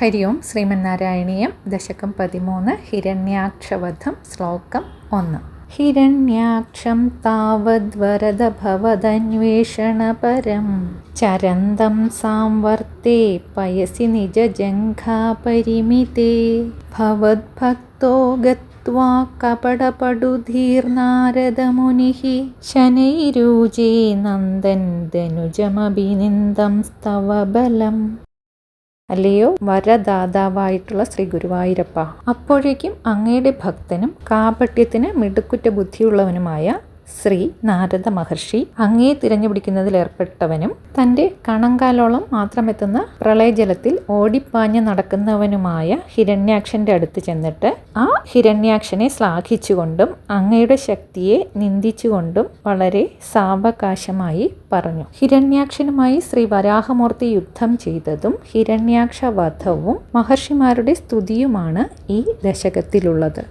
ഹരി ഓം ശ്രീമന്നാരായണീയം. ദശകം പതിമൂന്ന്. ഹിരണ്യാക്ഷവധം. ശ്ലോകം ഒന്ന്. ഹിരണ്യാക്ഷം താവദ്വരദഭവദന്വേഷണപരം ചരന്തം സാംവർത്തേ പയസി നിജജംഘാപരിമിതേ. ഭവദ്ഭക്തോ ഗത്വാ കപടപടുധീർനാരദമുനിः ശനൈരൂജേ നന്ദൻ ധനുജമഭിനിന്ദം സ്തവ ബലം അല്ലയോ വരദാതാവായിട്ടുള്ള ശ്രീ ഗുരുവായൂരപ്പ. അപ്പോഴേക്കും അങ്ങയുടെ ഭക്തനും കാപട്യത്തിന് മിടുക്കുറ്റ ബുദ്ധിയുള്ളവനുമായ ശ്രീ നാരദ മഹർഷി അങ്ങയെ തിരഞ്ഞുപിടിക്കുന്നതിൽ ഏർപ്പെട്ടവനും തന്റെ കണങ്കാലോളം മാത്രമെത്തുന്ന പ്രളയജലത്തിൽ ഓടിപ്പാഞ്ഞ് നടക്കുന്നവനുമായ ഹിരണ്യാക്ഷന്റെ അടുത്ത് ചെന്നിട്ട് ആ ഹിരണ്യാക്ഷനെ ശ്ലാഘിച്ചുകൊണ്ടും അങ്ങയുടെ ശക്തിയെ നിന്ദിച്ചുകൊണ്ടും വളരെ സാവകാശമായി പറഞ്ഞു. ഹിരണ്യാക്ഷനുമായി ശ്രീ വരാഹമൂർത്തി യുദ്ധം ചെയ്തതും ഹിരണ്യാക്ഷ വധവും മഹർഷിമാരുടെ സ്തുതിയുമാണ് ഈ ദശകത്തിലുള്ളത്.